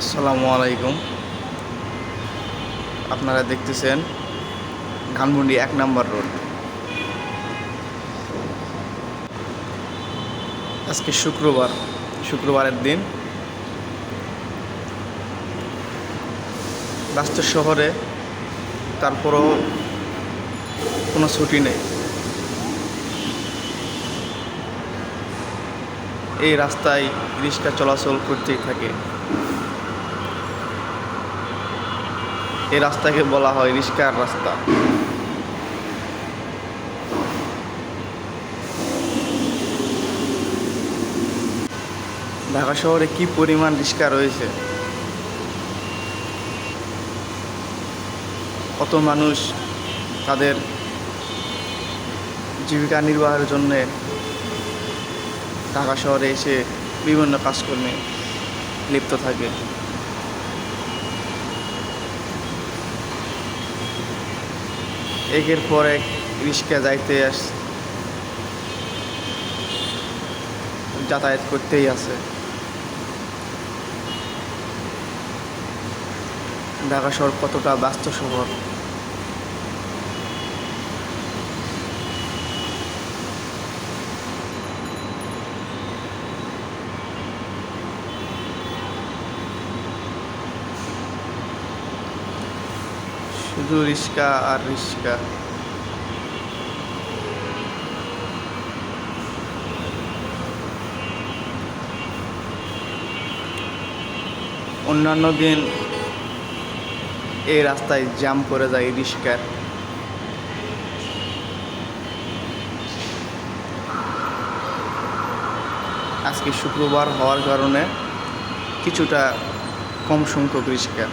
আসসালামু আলাইকুম। আপনারা দেখতেছেন ধানমন্ডি এক নম্বর রোড। আজকে শুক্রবার, শুক্রবারের দিন। ব্যস্ত শহরে তারপরও কোনো ছুটি নেই। এই রাস্তায় রিক্সা চলাচল করতেই থাকে। এই রাস্তাকে বলা হয় রিস্কার রাস্তা। ঢাকা শহরে কি পরিমাণ রিক্সা রয়েছে? কত মানুষ তাদের জীবিকা নির্বাহের জন্য ঢাকা শহরে এসে বিভিন্ন কাজকর্মে লিপ্ত থাকে? একের পর এক রিক্সা যাইতে আস যাতায়াত করতেই আছে। ঢাকা শহর কতটা ব্যস্ত শহর শুধু রিক্সা আর রিক্সা অন্যান্য দিন এই রাস্তায় জ্যাম করে যায় রিক্সার আজকে শুক্রবার হওয়ার কারণে কিছুটা কম সংখ্যক রিক্সা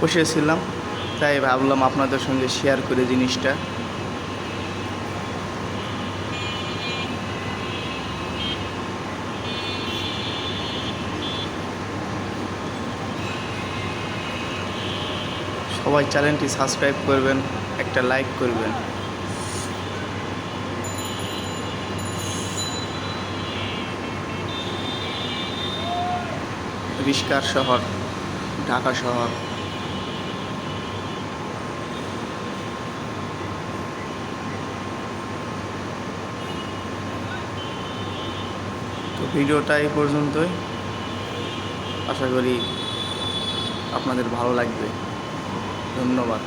বসেছিলাম, তাই ভাবলাম আপনাদের সঙ্গে শেয়ার করে জিনিসটা। সবাই চ্যানেলটি সাবস্ক্রাইব করবেন, একটা লাইক করবেন। রিস্কার শহর, ঢাকা শহর। তো ভিডিওটা এই পর্যন্তই। আশা করি আপনাদের ভালো লাগবে। ধন্যবাদ।